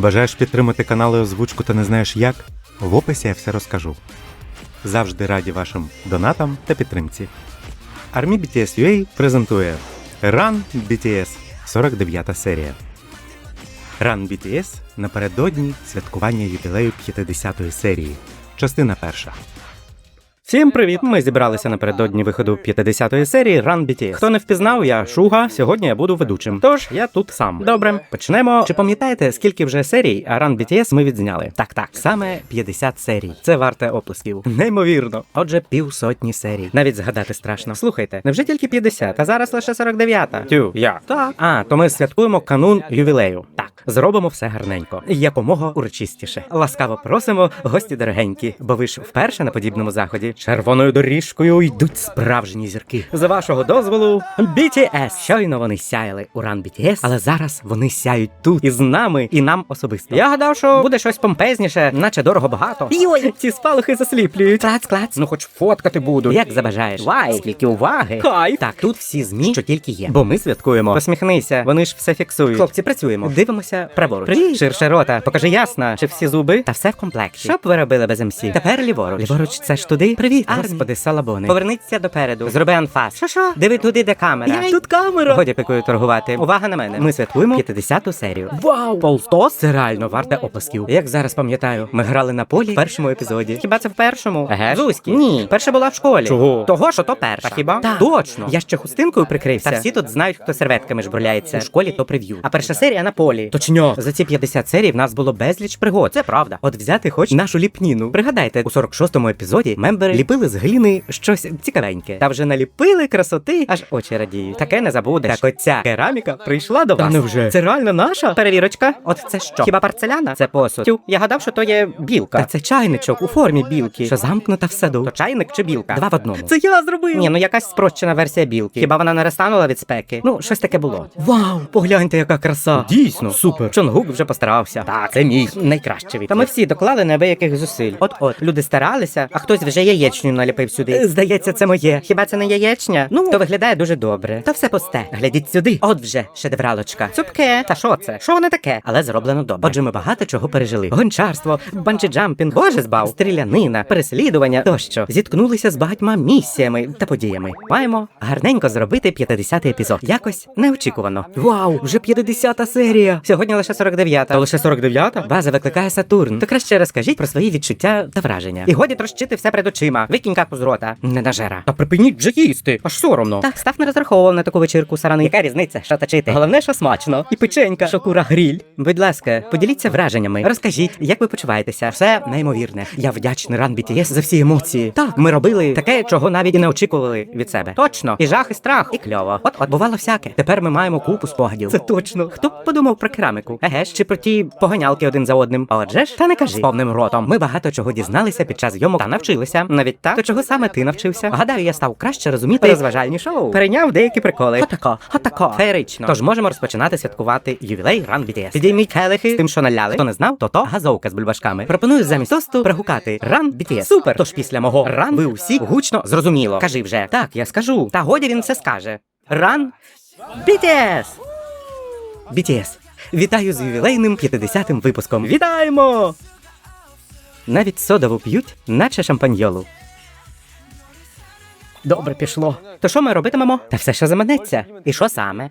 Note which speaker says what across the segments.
Speaker 1: Бажаєш підтримати канал і озвучку та не знаєш як? В описі я все розкажу. Завжди раді вашим донатам та підтримці. Армі BTS UA презентує Run BTS 49 серія. Run BTS напередодні святкування ювілею 50-ї серії. Частина перша.
Speaker 2: Всім привіт! Ми зібралися напередодні виходу 50-ї серії Run BTS. Хто не впізнав, я Шуга. Сьогодні я буду ведучим. Тож я тут сам. Добре, почнемо. Чи пам'ятаєте, скільки вже серій Run BTS ми відзняли? Так, так, саме 50 серій. Це варте оплесків. Неймовірно. Отже, півсотні серій. Навіть згадати страшно. Слухайте, невже тільки 50, а зараз лише 49-та? Тю, як? Так. А, то ми святкуємо канун ювілею. Зробимо все гарненько. Якомога урочистіше. Ласкаво просимо, гості дорогенькі, бо ви ж вперше на подібному заході. Червоною доріжкою йдуть справжні зірки. З вашого дозволу, BTS. Щойно вони сяяли у ран BTS, але зараз вони сяють тут із нами і нам особисто. Я гадав, що буде щось помпезніше, наче дорого багато. Йой, ці спалахи засліплюють. Клац, клац. Ну хоч фоткати буду. Як забажаєш. Вай, скільки уваги. Хай. Так, тут всі змі, що тільки є. Бо ми святкуємо. Посміхнися, вони ж все фіксують. Хлопці, працюємо. Дивимося праворуч. Привіт. Ширше рота. Покажи ясно, чи всі зуби та все в комплекті. Що б ви робили без МС? Тепер ліворуч. Ліворуч це ж туди. Привіт, Господи, салабони. Поверніться допереду. Зроби анфас. Що що? Диви туди, де камера.
Speaker 3: Яй, тут камера.
Speaker 2: Годі пикою торгувати. Увага на мене. Ми святкуємо 50-ту серію.
Speaker 3: Вау!
Speaker 2: Полтос це реально варте оплесків. Як зараз пам'ятаю, ми грали на полі в першому епізоді. Хіба це в першому? Еге. Зузькі? Ні. Перша була в школі.
Speaker 3: Чого?
Speaker 2: Того, що то перша.
Speaker 3: Та хіба?
Speaker 2: Так. Точно. Я ще хустинкою прикрився. Та всі тут знають, хто серветками жбурляється. У школі то прев'ю. А перша серія на полі.
Speaker 3: Точньо.
Speaker 2: За ці 50 серій в нас було безліч пригод. Це правда. От взяти хоч нашу ліпніну. Пригадайте, у 46-му епізоді мембери ліпили з гліни щось цікавеньке. Та вже наліпили красоти, аж очі радіють. Таке не забудеш. Так оця кераміка прийшла до
Speaker 3: Та
Speaker 2: вас.
Speaker 3: невже?
Speaker 2: Це реально наша перевірочка. От це що? Хіба парцеляна? Це посуд. Тю, я гадав, що то є білка. Та це чайничок у формі білки, що замкнута в саду. То чайник чи білка? Два в одному.
Speaker 3: Це я зробив.
Speaker 2: Ні, ну якась спрощена версія білки. Хіба вона не розтанула від спеки? Ну, щось таке було.
Speaker 3: Вау!
Speaker 2: Погляньте, яка краса.
Speaker 3: Дійсно, супер.
Speaker 2: Чонгук вже постарався. Так, це мій найкращий від. Та ми всі доклали неабияких зусиль. От от люди старалися, а хтось вже яєчню наліпив сюди. Здається, це моє. Хіба це не яєчня? Ну то виглядає дуже добре. Та все пусте. Глядіть сюди. От вже шедевралочка. Цупке. Та що це? Що воно таке? Але зроблено добре. Отже, ми багато чого пережили. Гончарство, банчі-джампінг, боже збав, стрілянина, переслідування тощо. Зіткнулися з багатьма місіями та подіями. Маємо гарненько зробити 50-й епізод. Якось неочікувано.
Speaker 3: Вау! Вже 50-та серія.
Speaker 2: Сьогодні лише 49-та.
Speaker 3: Та лише 49-та?
Speaker 2: База викликає Сатурн. То краще розкажіть про свої відчуття та враження. І годі трощити все перед очима. Викинь каку з рота. Не нажера.
Speaker 3: Та припиніть вже їсти. Аж соромно.
Speaker 2: Так, став не розраховував на таку вечірку сарани. Яка різниця, що точити? Головне, що смачно. І печенька.
Speaker 3: Шокура гріль.
Speaker 2: Будь ласка, поділіться враженнями. Розкажіть, як ви почуваєтеся. Все неймовірне. Я вдячний ран BTS за всі емоції. Так, ми робили таке, чого навіть і не очікували від себе. Точно, і жах, і страх, і кльово. От от бувало всяке. Тепер ми маємо купу спогадів.
Speaker 3: Це точно.
Speaker 2: Хто б подумав про кераміку? Еге ж, чи про ті поганялки один за одним? Отже ж, та не кажи з повним ротом. Ми багато чого дізналися під час зйомок та навчилися. Навіть так, то чого саме ти навчився? Гадаю, я став краще розуміти розважальні шоу. Перейняв деякі приколи. Отако, отако. Феєрично. Тож можемо розпочинати святкувати ювілей ран BTS. Підійміть келихи з тим, що наляли. Хто не знав, то то газовка з бульбашками. Пропоную замість тосту прогукати ран BTS. Супер! Тож після мого ран ви усі гучно зрозуміло. Кажи вже. Так, я скажу. Та годі він все скаже. Ран BTS! BTS. Вітаю з ювілейним 50-м випуском. Вітаємо! Навіть содову п'ють, наче шампаньолу.
Speaker 3: Добре пішло.
Speaker 2: То що ми робитимемо? Та все, що заманеться. І що саме?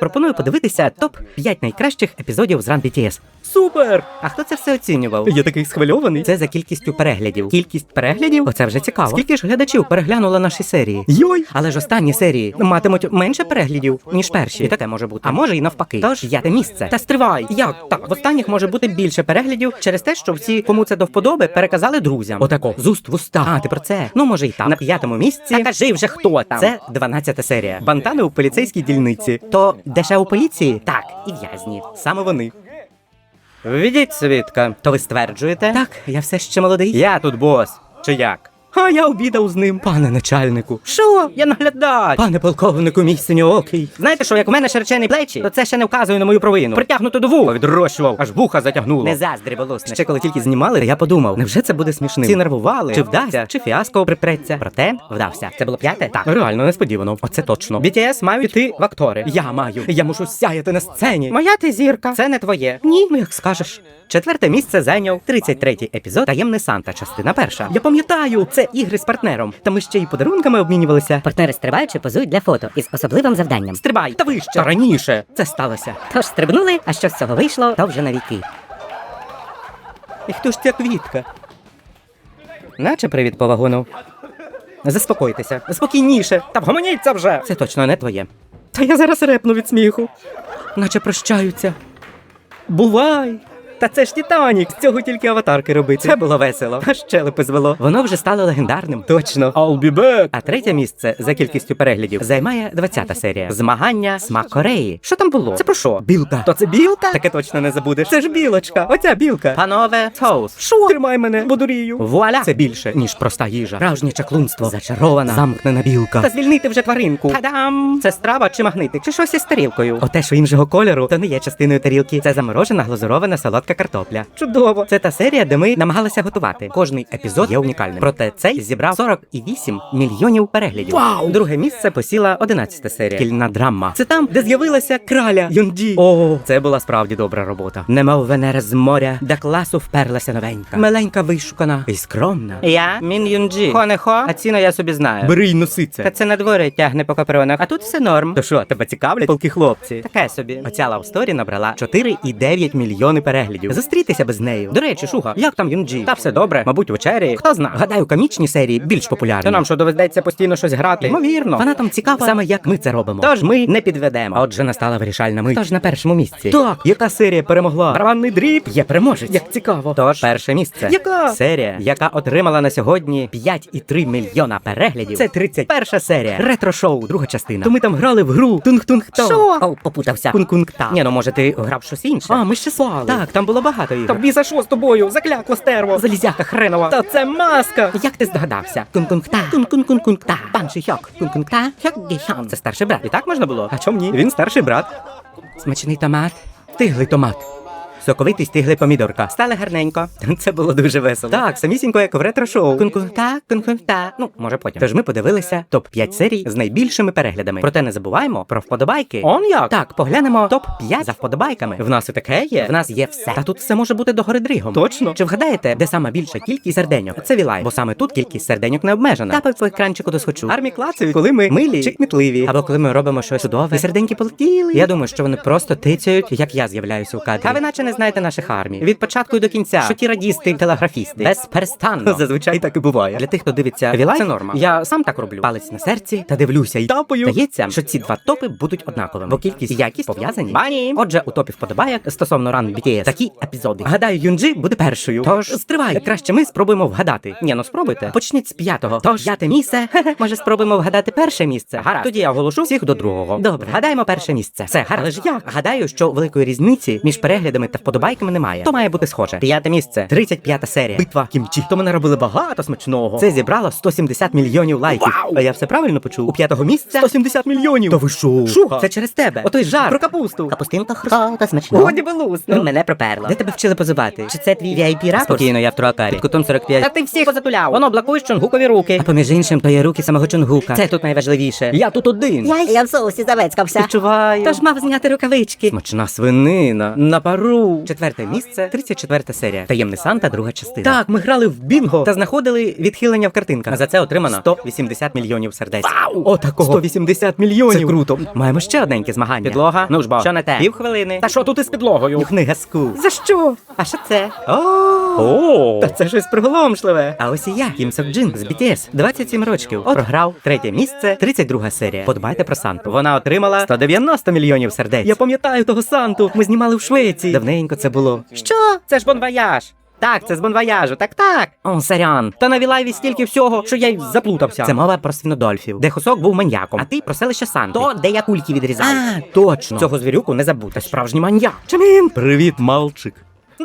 Speaker 2: Пропоную подивитися топ 5 найкращих епізодів з Run BTS.
Speaker 3: Супер!
Speaker 2: А хто це все оцінював?
Speaker 3: Я такий схвильований.
Speaker 2: Це за кількістю переглядів. Кількість переглядів? Оце вже цікаво. Скільки ж глядачів переглянуло наші серії?
Speaker 3: Йой!
Speaker 2: Але ж останні серії матимуть менше переглядів, ніж перші. І таке може бути. А може і навпаки. Тож я те місце. Та стривай. Як так? В останніх може бути більше переглядів через те, що всі, кому це до вподоби, переказали друзям.
Speaker 3: Отако, з уст в уста.
Speaker 2: А, ти про це? Ну, може, і так. На п'ятому місці. Та кажи вже хто там. Це 12 серія. Бантани у поліцейській дільниці. То деше у поліції? Так, і в'язні. Саме вони. Введіть свідка. То ви стверджуєте? Так, я все ще молодий. Я тут бос. Чи як? А я обідав з ним. Пане начальнику. Що? Я наглядач. Пане полковнику, мій синьоокий. Знаєте що, як у мене широчені плечі, то це ще не вказує на мою провину. Притягнуто до вуха, відрощував, аж вуха затягнуло. Не заздрі, волосне. Ще коли тільки знімали, я подумав, невже це буде смішним? Всі нервували, чи вдасться, чи фіаско припреться. Проте вдався. Це було п'яте? Так. Реально несподівано. Оце точно. BTS мають йти в актори. Я маю. Я мушу сяяти на сцені. Моя ти зірка. Це не твоє. Ні, ну як скажеш. Четверте місце зайняв 33-й епізод Таємний Санта, частина перша. Я пам'ятаю, це ігри з партнером. Та ми ще й подарунками обмінювалися.
Speaker 4: Партнери стрибаючи позують для фото із особливим завданням.
Speaker 2: Стрибай, та вище. Та раніше це сталося.
Speaker 4: Тож стрибнули, а що з цього вийшло, то вже на віки.
Speaker 2: І хто ж ця квітка? Наче привіт по вагону. Заспокойтеся, спокійніше, та вгомоніться вже. Це точно не твоє. Та я зараз репну від сміху. Наче прощаються. Бувай! Та це ж Титанік, з цього тільки аватарки робити. Це було весело. Аж щелепи звело. Воно вже стало легендарним. Точно. I'll be back. А третє місце за кількістю переглядів займає 20-та серія. Змагання смак Кореї. Що там було? Це про що? Білка. То це білка? Таке точно не забудеш. Це ж білочка. Оця білка. Панове, соус. Що? Тримай мене, бодурію. Вуаля! Це більше, ніж проста їжа. Справжнє чаклунство. Зачарована. Замкнена білка. Та звільнити вже тваринку. Та-дам! Це страва чи магнитик, чи щось із тарілкою. Оте, що іншого кольору, то не є частиною тарілки. Це заморожена глазурована солодка картопля. Чудово! Це та серія, де ми намагалися готувати. Кожний епізод є унікальним. Проте цей зібрав 48 мільйонів переглядів. Вау! Друге місце посіла 11 серія. Кільна драма. Це там, де з'явилася краля Йонджі. О, це була справді добра робота. Немов Венера з моря, до класу вперлася новенька. Миленька вишукана і скромна. Я Мін Юнджі. Хо не хо, а ціну я собі знаю. Бери й носи це. Та це на дворі тягне по капронах, а тут все норм. То що, тебе цікавлять полки хлопці? Таке собі. Оця лавсторі набрала 4,9 мільйони переглядів. Зустрітися без нею. До речі, шуха, як там Юнджі? Та все добре, мабуть, вечері. Хто зна? Гадаю, комічні серії більш популярні. То нам що доведеться постійно щось грати? Ймовірно. Вона там цікава саме як ми це робимо. Тож ми не підведемо. А Отже, настала вирішальна мить. Тож на першому місці. Так, яка серія перемогла? Барабанний дріб є переможець. Як цікаво. Тож перше місце. Яка серія, яка отримала на сьогодні 5,3 мільйона переглядів. Це 31 серія. Ретро-шоу, друга частина. То ми там грали в гру Тунг-тунг-то.
Speaker 4: Що? О, попутався.
Speaker 2: Кун-кун-та. Ні, ну може ти грав щось інше. А, ми ще слали. Так, там було багато ігор. Тобі що з тобою? Заклякло стерво. Залізяка хренова. Та це маска. Як ти здогадався? Кун-кун-та. Кун-кун-кун-кун-та. Пан Шихьок. Хьок-гіхьон. Це старший брат. І так можна було? А чом ні? Він старший брат. Смачний томат. Тиглий томат. Соковитий стиглий помідорка. Стали гарненько. Це було дуже весело. Так, самісінько, як в ретро-шоу. Кун-кун-та, кун-кун-та. Ну, може потім. Тож ми подивилися топ-5 серій з найбільшими переглядами. Проте не забуваємо про вподобайки. Он як? Так, поглянемо топ-5 за вподобайками. В нас і таке є. В нас є все. Та тут все може бути догори дригом. Точно. Чи вгадаєте, де сама більша кількість серденьок? Це вілай, бо саме тут кількість серденьок не обмежена. Тапай по екранчику до схочу. Армії клацають, коли ми милі чи кмітливі. Або коли ми робимо щось чудове. І серденьки полетіли. Я думаю, що вони просто тицяють, як я з'являюся у кадрі. Та ви наче не знаєте наших армій. Від початку і до кінця. Що ті радісти, телеграфісти. Безперестанно. Зазвичай так і буває. Для тих, хто дивиться Вілай, це норма. Я сам так роблю. Палець на серці та дивлюся і тапаю. Здається, що ці два топи будуть однаковими, бо кількість і якість пов'язані. Бані. Отже, у топі вподобає стосовно ран BTS такі епізоди. Гадаю, Юнджі буде першою. Тож стривай. Краще ми спробуємо вгадати. Ні, ну спробуйте. Почніть з п'ятого. Тож п'яте місце. Може, спробуємо вгадати перше місце. Гаразд. Тоді я оголошу всіх до другого. Добре, гадаємо перше місце. Все, гаразд. Але ж як? Гадаю, що великої різниці між переглядами та вподобайками немає. То має бути схоже. П'яте місце, 35 серія. Битва кімчі. То мене робили багато смачного. Це зібрало 170 мільйонів лайків. А я все правильно почув? У п'ятого місця 170 мільйонів. Та ви що? Шуга. Це через тебе. Отой жар про капусту.
Speaker 4: Капустинка хруста смачно.
Speaker 2: Годі белусно. Мене проперло. Де тебе вчили позивати? Чи це твій VIP рапорт? Спокійно, я в тракарі. Під кутом 45. Та ти всіх позатуляв. Воно блокуєш чонгукові руки. А поміж іншим, то є руки самого чонгука. Це тут найважливіше. Я тут один.
Speaker 4: Я, я в соусі завецькався.
Speaker 2: Відчуваю. Тож мав зняти рукавички. Смачна свинина. На пару. Четверте місце, 34 серія. Таємний Санта, друга частина. Так, ми грали в бінго та знаходили відхилення в картинках. А за це отримано 180 мільйонів сердець. Вау! Отакого 180 мільйонів. Це круто. Маємо ще одненьке змагання. Підлога. Ну ж бо. Що не те? Півхвилини. Та що тут із підлогою? Нюхни газку. За що? А що це? О! Та це щось приголомшливе. А ось і я, Кім Сок Джин з BTS. 27 років. От програв третє місце, 32 серія. Подбайте про Санту. Вона отримала 190 мільйонів сердець. Я пам'ятаю того Санту. Ми знімали в Швеції. Давненько це було. Що? Це ж бонвояж. Так, це з бонвояжу, так так. О, сорян. Та на Вілайві стільки всього, що я й заплутався. Це мова про свинодольфів, де Хосок був маньяком, а ти про селище Санти. То, де я кульки відрізав. А, точно. Цього звірюку не забути. Справжній маньяк. Чимін? Привіт, мальчик.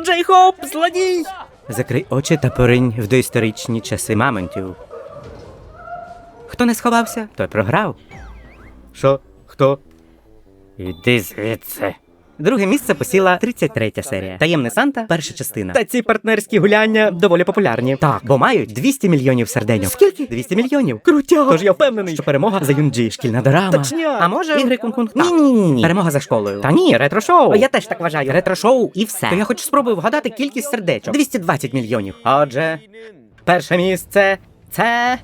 Speaker 2: Джей Хоп, злодій! Закрий очі та поринь в доісторичні часи мамонтів. Хто не сховався, той програв.
Speaker 3: Що? Хто?
Speaker 2: Іди звідси. Друге місце посіла 33 серія. Таємний Санта, перша частина.
Speaker 3: Та ці партнерські гуляння доволі популярні.
Speaker 2: Так, бо мають 200 мільйонів серденьок.
Speaker 3: Скільки?
Speaker 2: 200 мільйонів.
Speaker 3: Крутяк! Тож я впевнений, що перемога за Юнджі.
Speaker 2: Шкільна дорама.
Speaker 3: Точняк.
Speaker 2: А може ігри кунг-кунг?
Speaker 3: Ні,
Speaker 2: Ні, ні, ні. Перемога за школою. Та ні, ретро-шоу.
Speaker 3: Я теж так вважаю.
Speaker 2: Ретро-шоу і все. То я хоч спробую вгадати кількість сердечок. 220 мільйонів. Отже, перше місце це.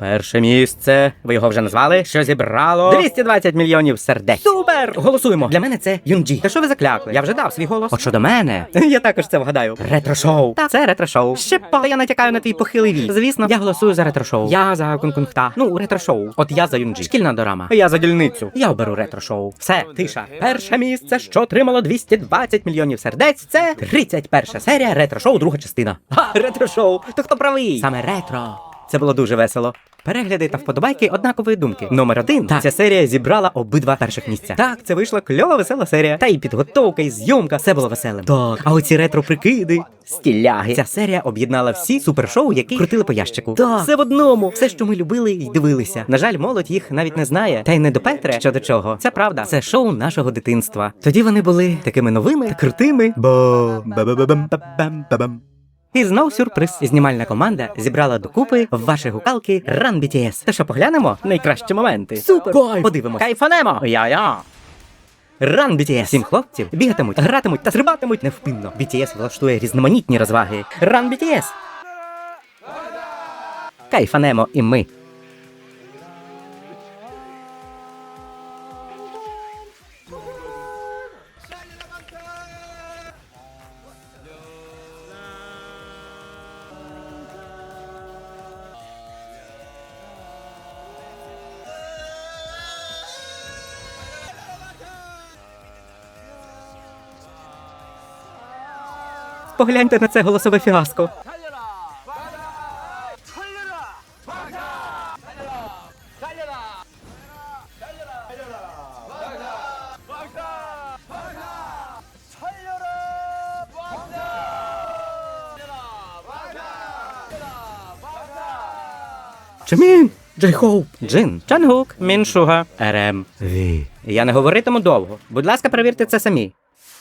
Speaker 2: Перше місце. Ви його вже назвали? Що зібрало? 220 мільйонів сердець.
Speaker 3: Супер!
Speaker 2: Голосуємо. Для мене це Юнджі. Та що ви заклякли? Я вже дав свій голос. От щодо мене.
Speaker 3: Я також це вгадаю.
Speaker 2: Ретро-шоу. Так, це ретро-шоу. Ще па. Та я натякаю на твій похилий вік. Звісно, я голосую за ретро-шоу. Я за кунг-кунг-та. Ну, ретро-шоу. От я за Юнджі. Шкільна дорама.
Speaker 3: Я за дільницю.
Speaker 2: Я оберу ретро-шоу. Все, тиша. Перше місце, що отримало 220 мільйонів сердець, це 31 серія ретро-шоу, друга частина.
Speaker 3: Ха, ретро-шоу. То хто правий?
Speaker 2: Саме ретро. Це було дуже весело. Перегляди та вподобайки однакової думки. Номер один.
Speaker 3: Так.
Speaker 2: Ця серія зібрала обидва перших місця. Так, це вийшла кльова весела серія. Та і підготовка, і зйомка, все було веселим.
Speaker 3: Так.
Speaker 2: А оці ретро-прикиди, стіляги. Ця серія об'єднала всі супершоу, які крутили по ящику.
Speaker 3: Так.
Speaker 2: Все в одному. Все, що ми любили і дивилися. На жаль, молодь їх навіть не знає. Та й не до Петре, що до чого. Це правда. Це шоу нашого дитинства. Тоді вони були такими новими та крутими.
Speaker 1: Бо.
Speaker 2: І знов сюрприз. Знімальна команда зібрала докупи в ваші гукалки Run BTS. Та що поглянемо? Найкращі моменти.
Speaker 3: Супер! Кайф!
Speaker 2: Подивимось. Кайфанемо! Я-я! Run BTS. Сім хлопців бігатимуть, гратимуть та стрибатимуть невпинно. BTS влаштує різноманітні розваги. Run BTS! Кайфанемо і ми.
Speaker 3: Погляньте на це голосове фіаско.
Speaker 2: Чимін!
Speaker 3: Джей Хоуп.
Speaker 2: Джин, Чангук, Міншуга, РМ.
Speaker 1: Ві.
Speaker 2: Я не говоритиму довго. Будь ласка, перевірте це самі.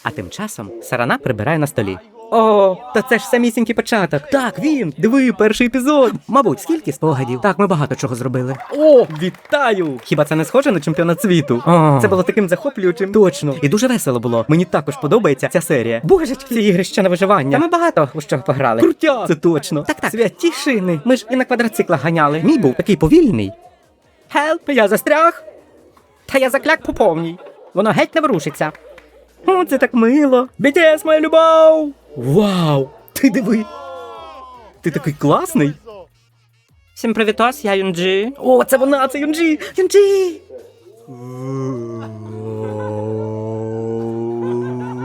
Speaker 2: А тим часом Сарана прибирає на столі.
Speaker 3: О, та це ж самісінький початок. Так, він. Диви, перший епізод.
Speaker 2: Мабуть, скільки спогадів? Так, ми багато чого зробили.
Speaker 3: О, вітаю! Хіба це не схоже на чемпіонат світу?
Speaker 2: О.
Speaker 3: Це було таким захоплюючим.
Speaker 2: Точно. І дуже весело було.
Speaker 3: Мені також подобається ця серія. Божечки, ці ігри ще на виживання.
Speaker 2: Та ми багато у що пограли.
Speaker 3: Крутя! Це точно.
Speaker 2: Так, так.
Speaker 3: Святі шини. Ми ж і на квадроциклах ганяли.
Speaker 2: Мій був такий повільний.
Speaker 3: Хелп, я застряг. Та я закляк по повній. Воно геть не ворушиться. О, це так мило. BTS, моя любов! Вау! Ти диви! Ти такий класний.
Speaker 2: Всім привітос, я Юнджі.
Speaker 3: О, це вона, це Юнджі! Юнджі!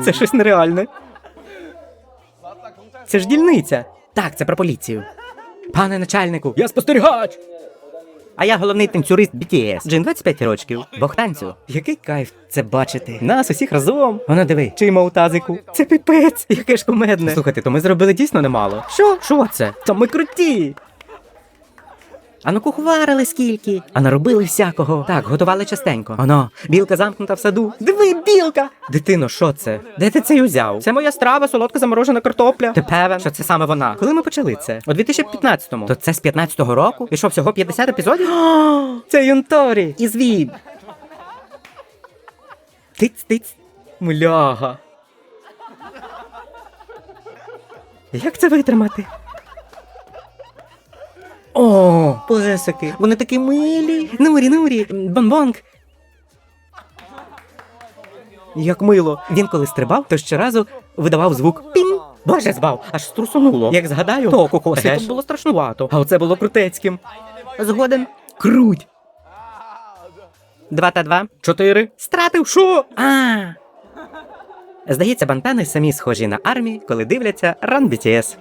Speaker 3: Це щось нереальне. Це ж дільниця.
Speaker 2: Так, це про поліцію. Пане начальнику,
Speaker 3: Я спостерігач!
Speaker 2: А я головний танцюрист BTS. Джин 25 років. Богтанцю.
Speaker 3: Який кайф це бачити. Нас усіх разом.
Speaker 2: Вона диви.
Speaker 3: Чиймо у тазику. Це піпець. яке ж кумедне.
Speaker 2: Слухайте, то ми зробили дійсно немало.
Speaker 3: що?
Speaker 2: Що це?
Speaker 3: Та ми круті.
Speaker 2: А ну кухварили скільки, а наробили всякого. Так, готували частенько. Оно, білка замкнута в саду.
Speaker 3: Диви, білка!
Speaker 2: Дитино, що це? Де ти це узяв?
Speaker 3: Це моя страва, солодка заморожена картопля.
Speaker 2: Ти певен, що це саме вона? Коли ми почали це? У 2015-му. То це з 15-го року? І що, всього 50 епізодів?
Speaker 3: О, це Юнторі.
Speaker 2: І звід.
Speaker 3: Тиць, тиць. Мляга. Як це витримати?
Speaker 2: О, песики, вони такі милі. Нурі, нурі, бонбонг.
Speaker 3: Як мило.
Speaker 2: Він коли стрибав, то щоразу видавав звук пін. Боже збав, аж струсонуло.
Speaker 3: Як згадаю,
Speaker 2: то кокоси
Speaker 3: Еге
Speaker 2: тут було страшнувато.
Speaker 3: а оце було крутецьким.
Speaker 2: Згоден.
Speaker 3: Круть.
Speaker 2: Два та два.
Speaker 3: Чотири.
Speaker 2: Стратив що? А. Здається, бантани самі схожі на армії, коли дивляться Run BTS.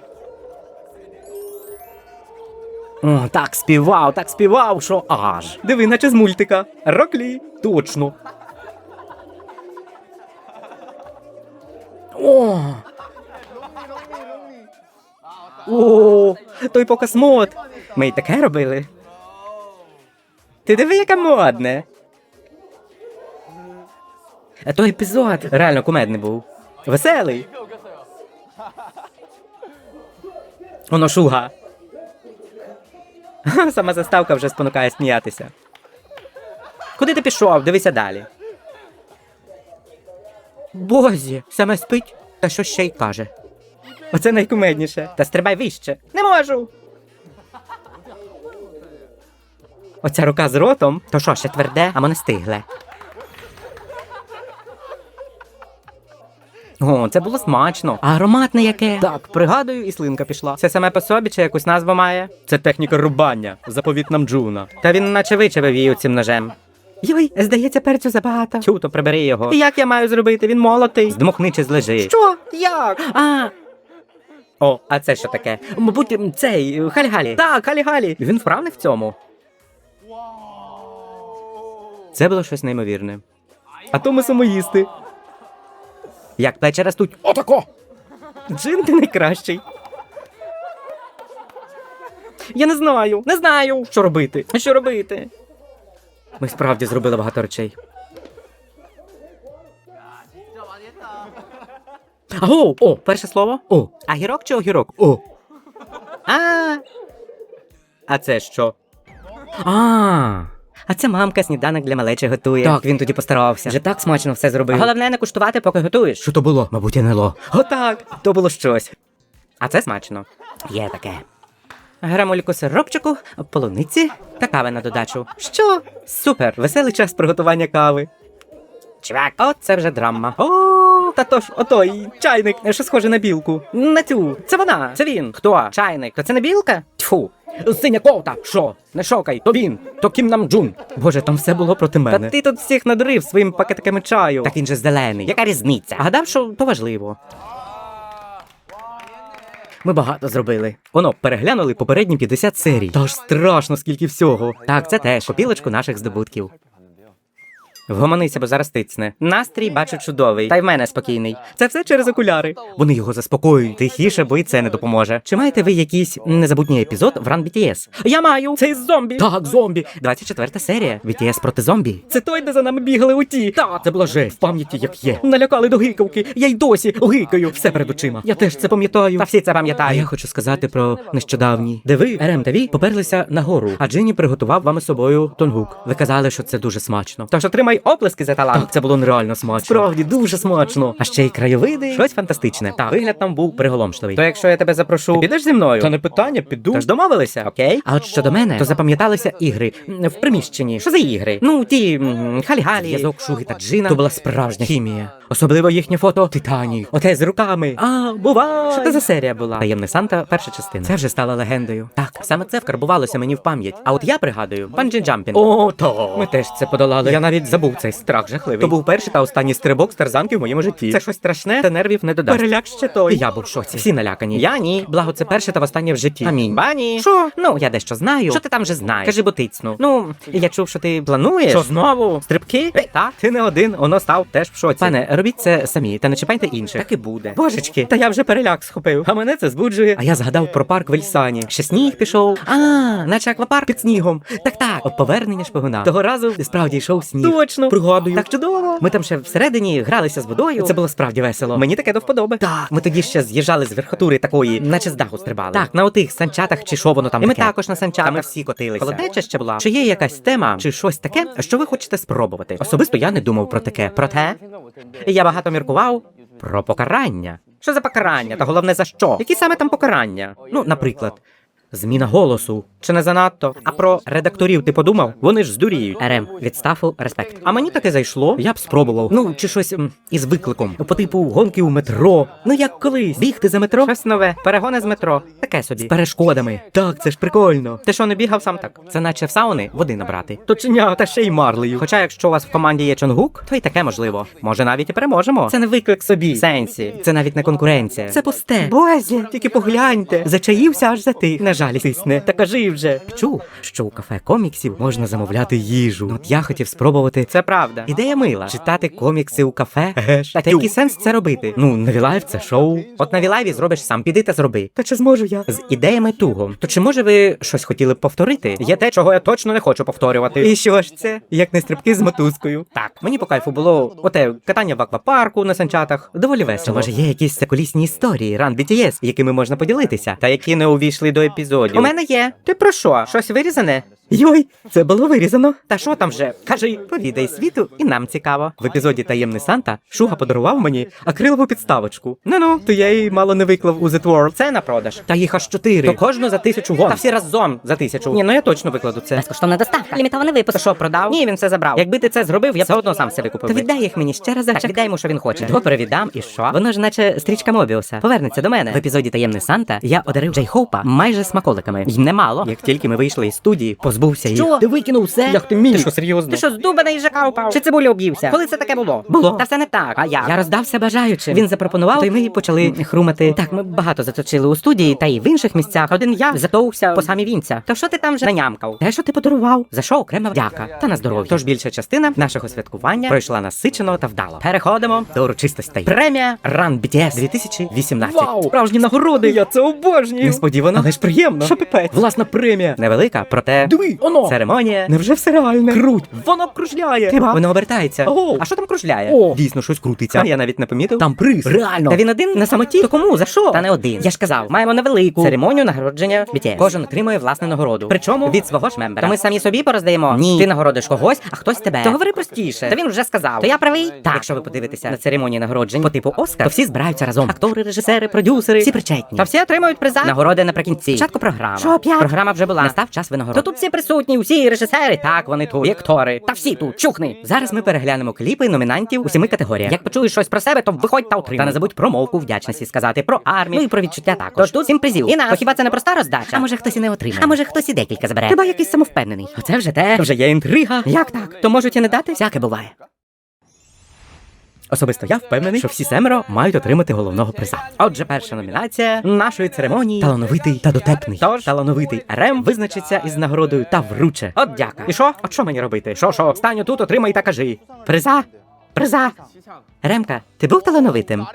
Speaker 2: О, так співав, так співав, що аж.
Speaker 3: Диви, наче з мультика. Роклі. Точно.
Speaker 2: О,
Speaker 3: О, той показ мод.
Speaker 2: ми й таке робили. Ти диви, яка модне. А той епізод реально кумедний був. Веселий. Воно шуга. Сама заставка вже спонукає сміятися. Куди ти пішов? Дивися далі. Бозі, саме спить, та що ще й каже. Оце найкумедніше. Та стрибай вище. Не можу. Оця рука з ротом, то що, ще тверде, а мене стигле. О, це було смачно. А ароматне яке? Так, пригадую, і слинка пішла. Це саме по собі чи якусь назву має? Це техніка рубання, заповіт нам Джуна. Та він наче вичавив її цим ножем. Йой, здається, перцю забагато. Чуто, прибери його. І як я маю зробити? Він молотий. Здмухни чи злежи. Що? Як? А. О, а це що таке? Мабуть, цей Халі-Галі. Так, Халі-Галі. Він вправний в цьому. Це було щось неймовірне. А то ми самоїсти. Як плечі ростуть. Отако! Джин ти найкращий. Я не знаю, не знаю, що робити. Що робити? Ми справді зробили багато речей. Аго, о, перше слово. О. А гірок чи огірок? О. А. А це що? А. А це мамка сніданок для малечі готує. Так, він тоді постарався. Вже так смачно все зробив. Головне не куштувати, поки готуєш. Що то було? Мабуть, НЛО. Отак. То було щось. А це смачно. Є таке. Грамульку сиропчику, полуниці та кави на додачу. Що? Супер! Веселий час приготування кави. Чувак, от це вже драма. О, та то ж, отой чайник, що схоже на білку. На цю. Це вона, це він. Хто? Чайник. То це не білка? Тьфу. Синя ковта. Що? Не шокай, то він, то Кім нам Джун. Боже, там все було проти мене. Та ти тут всіх надрив своїм пакетиками чаю. Так він же зелений. Яка різниця? Гадав, що то важливо. Ми багато зробили. Воно переглянули попередні 50 серій. Та ж страшно, скільки всього. Так, це теж копілочку наших здобутків. Вгомонися, бо зараз тицне. Настрій бачу чудовий, та й в мене спокійний. Це все через окуляри. Вони його заспокоюють. Тихіше, бо і це не допоможе. Чи маєте ви якийсь незабутній епізод в Run BTS? Я маю. Це із зомбі. Так, зомбі. 24 серія. BTS проти зомбі. Це той, де за нами бігали у ті. Так, це була жесть. В пам'яті як є. Налякали до гикавки. Я й досі гикаю. Все перед очима. Я теж це пам'ятаю. Та всі це пам'ятають. А я хочу сказати про нещодавні. Де ви, РМТВ, поперлися на гору, а Джині приготував вам із собою тонгук. Ви казали, що це дуже смачно. Тож отримай оплески за талант. Так, це було нереально смачно. Справді дуже смачно. А ще й краєвиди. Щось фантастичне. Так, вигляд там був приголомшливий. То якщо я тебе запрошу, ти підеш зі мною? Та не питання, піду. Тож домовилися, окей? А от щодо мене, то запам'яталися ігри в приміщенні. Що за ігри? Ну, ті халі-галі, зв'язок Шуги та Джина. То була справжня хімія. Особливо їхнє фото Титаній. Оте з руками. А, бувай! Що це за серія була? Таємний Санта, перша частина. Це вже стала легендою. Так, саме це вкарбувалося мені в пам'ять. А от я пригадую, банджі джампінг. О, то ми теж це подолали. Я навіть забув цей страх жахливий. То був перший та останній стрибок з тарзанки в моєму житті. Це щось страшне, та нервів не додасть. Переляк ще той. Я був в шоці. Всі налякані. Я ні. Благо, це перше та востаннє в житті. Амінь. Бані. Що? Ну, я дещо знаю. Що ти там вже знаєш? Кажи, бо тицну. Ну, я чув, що ти плануєш. Що знову? Стрибки? Е, так, ти не один, воно став теж в шоці. Пане, робіть це самі, та не чіпайте інших. Так і буде. Божечки, та я вже переляк схопив. А мене це збуджує. А я згадав про парк в Ельсані. Ще сніг пішов. А, наче аквапарк під снігом. Так, так, от повернення шпигуна. Того разу справді йшов сніг. Точно, пригадую. Так чудово. Ми там ще всередині гралися з водою. Це було справді весело. Мені таке до вподоби. Так, ми тоді ще з'їжджали з верхотури такої, наче з даху стрибали. Так, на отих санчатах чи що воно там. І ми також на санчатах. Та ми всі котилися. Холоднеча ще була. Чи є якась тема, чи щось таке, що ви хочете спробувати? Особисто я не думав про таке. Проте я багато міркував про покарання. Що за покарання? Та головне за що? Які саме там покарання? Ну, наприклад. Зміна голосу. Чи не занадто? А про редакторів ти подумав? Вони ж здуріють. РМ, відставу, респект. А мені таке зайшло, я б спробував. Ну, чи щось м, із викликом. По типу гонки у метро. Ну як колись. Бігти за метро? Щось нове. Перегони з метро. Таке собі. З перешкодами. Так, це ж прикольно. Ти що не бігав сам так? Це наче в сауни води набрати. Точня, та ще й марлею. Хоча, якщо у вас в команді є чонгук, то й таке можливо. Може навіть і переможемо. Це не виклик собі. Сенсі. Це навіть не конкуренція. Це пусте. Бозі, тільки погляньте. Зачаївся аж за тих. Не жалі тисне. Та кажи вже. Чув, що у кафе коміксів можна замовляти їжу. От я хотів спробувати. Це правда. Ідея мила. Читати комікси у кафе. Та який сенс це робити? Ну, на Вілайв це шоу. От на Вілайві зробиш сам, піди та зроби. Та чи зможу я? З ідеями туго. То чи може ви щось хотіли б повторити? Є те, чого я точно не хочу повторювати. І що ж це? Як не стрибки з мотузкою. Так, мені по кайфу було оте катання в аквапарку на санчатах. Доволі весело. Може, є якісь секулісні історії Run BTS, якими можна поділитися, та які не увійшли до епізодів. У мене є. Ти про що? Щось вирізане? Йой, це було вирізано. Та що там вже? Кажи, повідай світу, і нам цікаво. В епізоді Таємний Санта Шуга подарував мені акрилову підставочку. Ну ну, то я її мало не виклав у The World. Це на продаж. Та їх аж чотири. То кожну за тисячу вон. Та всі разом за тисячу. Ні, ну я точно викладу це.
Speaker 4: Безкоштовна доставка. Лімітований випуск.
Speaker 2: що, продав? Ні, він все забрав. Якби ти це зробив, я все одно сам все викупив.
Speaker 4: То
Speaker 2: би.
Speaker 4: віддай їх мені ще раз.
Speaker 2: Так, віддай йому, що він хоче. Добре, віддам, і що? Воно ж наче стрічка Мобіуса. Повернеться до мене. В епізоді Таємний Санта я одарив Джей Хоупа майже смаколиками. Й немало. Як тільки ми вийшли із студії, позбувся їх.
Speaker 4: Що?
Speaker 2: Ти викинув все? Як ти міг? Ти що, серйозно?
Speaker 3: Ти що, з дуба на їжака упав? Чи цибулю об'ївся? Коли це таке було?
Speaker 2: Було.
Speaker 3: Та все не так, а я.
Speaker 2: Я роздався бажаючим. Він запропонував, то й ми почали хрумати. Так, ми багато заточили у студії та й в інших місцях. Один я затовкся по самі вінця.
Speaker 3: То що ти там вже нанямкав?
Speaker 2: Те, що ти подарував, за що окрема вдяка та на здоров'я. Тож більша частина нашого святкування пройшла насичено та вдало. Переходимо до урочистостей. Премія Run BTS 2018.
Speaker 3: Вау, справжні нагороди, я це обожнюю.
Speaker 2: Несподівано, але ж приємно.
Speaker 3: Що пипець?
Speaker 2: Власна премія. Невелика, проте
Speaker 3: Диви, оно.
Speaker 2: церемонія. Невже все реальне? Круть.
Speaker 3: Воно кружляє.
Speaker 2: Хіба? Воно обертається.
Speaker 3: Ого.
Speaker 2: А що там кружляє?
Speaker 3: О.
Speaker 2: Дійсно, щось крутиться. А я навіть не помітив. Там приз.
Speaker 3: Реально.
Speaker 2: Та він один на самоті. То кому? За що?
Speaker 3: Та не один.
Speaker 2: Я ж казав, маємо невелику церемонію нагородження BTS. Кожен отримує власну нагороду. Причому від свого ж мембера.
Speaker 3: То ми самі собі пороздаємо?
Speaker 2: Ні. Ти нагородиш когось, а хтось тебе.
Speaker 3: То говори простіше. Та він вже сказав.
Speaker 2: То я правий?
Speaker 3: Так.
Speaker 2: Якщо ви подивитеся на церемонії нагороджень по типу Оскар, то всі збираються разом. Актори, режисери, продюсери, всі причетні.
Speaker 3: Та всі отримують приза.
Speaker 2: Нагороди наприкінці. Спочатку програма.
Speaker 3: Що, опять?
Speaker 2: Програма вже була. Настав час винагород.
Speaker 3: То тут всі присутні, усі режисери.
Speaker 2: Так, вони тут. І актори.
Speaker 3: Та всі тут, чухни.
Speaker 2: Зараз ми переглянемо кліпи номінантів у семи категоріях.
Speaker 3: Як почуєш щось про себе, то виходь та
Speaker 2: Та не забудь про мовку вдячності сказати, про армію, ну і про відчуття також.
Speaker 3: Тож тут
Speaker 2: сім призів.
Speaker 3: І нас.
Speaker 2: То хіба це не проста роздача?
Speaker 4: А може хтось і не отримає.
Speaker 2: А може хтось і декілька забере.
Speaker 4: Хіба якийсь самовпевнений.
Speaker 2: Оце вже те. Вже є інтрига. Як так? То можуть і не дати?
Speaker 4: Всяке буває.
Speaker 2: Особисто я впевнений, що всі семеро мають отримати головного приза. Отже, перша номінація нашої церемонії талановитий та дотепний. Тож талановитий РМ визначиться із нагородою та вруче. От дяка. І що? От що мені робити? Що, що? Стань тут, отримай та кажи. Приза? Приза? Ремка, ти був талановитим?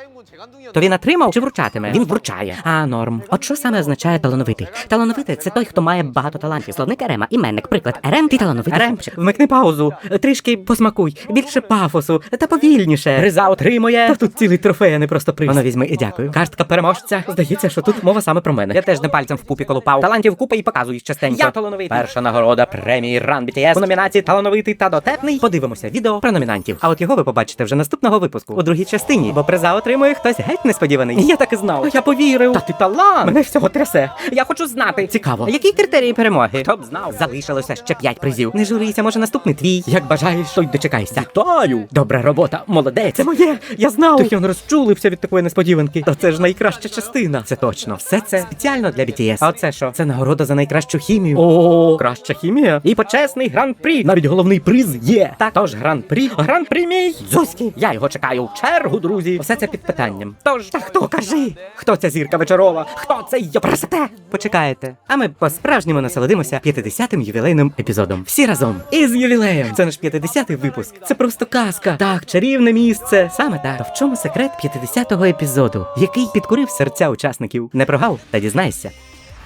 Speaker 2: То він отримав чи вручатиме? Він вручає. А, норм. От що саме означає талановитий? Талановитий це той, хто має багато талантів.
Speaker 4: Словник Ерема, іменник, приклад Ерем, ти талановитий.
Speaker 2: Ремчик, вмикни паузу, трішки посмакуй, більше пафосу та повільніше. Приза отримує. Та тут цілий трофей, а не просто приз. Воно візьми і дякую. Картка переможця. Здається, що тут мова саме про мене. Я теж не пальцем в пупі колупав. Талантів купа і показую частенько.
Speaker 3: Я талановитий.
Speaker 2: Перша нагорода премії Run BTS у номінації Талановитий та дотепний. Подивимося відео про номінантів. А от його ви побачите вже наступного випуску у другій частині, бо приза отримує хтось геть несподіваний. Я так і знав. Я повірив. Та ти талант. Мене всього трясе.
Speaker 3: Я хочу знати.
Speaker 2: Цікаво.
Speaker 3: Які критерії перемоги?
Speaker 2: Хто б знав? Залишилося ще п'ять призів. Не журися, може наступний твій. Як бажаєш, то й дочекайся. Вітаю! Добра робота, молодець. Це моє. Я знав. Тухіон розчулився від такої несподіванки. Та це ж найкраща частина. Це точно. Все це спеціально для BTS. А оце що? Це нагорода за найкращу хімію. О, краща хімія. І почесний гран-прі. Навіть головний приз є. Так, тож гран-прі. Гран-прі мій. Зоськи. Я його чекаю чергу, друзі. Все це під питанням. Тож, та хто кажи? Хто ця зірка вечорова? Хто це йопрасете? Почекаєте. А ми по-справжньому насолодимося 50-м ювілейним епізодом. Всі разом. І з ювілеєм. Це наш 50-й випуск. Це просто казка. Так, чарівне місце. Саме так. То в чому секрет 50-го епізоду, який підкорив серця учасників? Не прогав та дізнайся.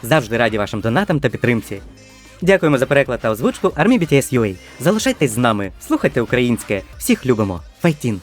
Speaker 2: Завжди раді вашим донатам та підтримці. Дякуємо за переклад та озвучку Армі BTS UA. Залишайтесь з нами, слухайте українське. Всіх любимо. Файтін!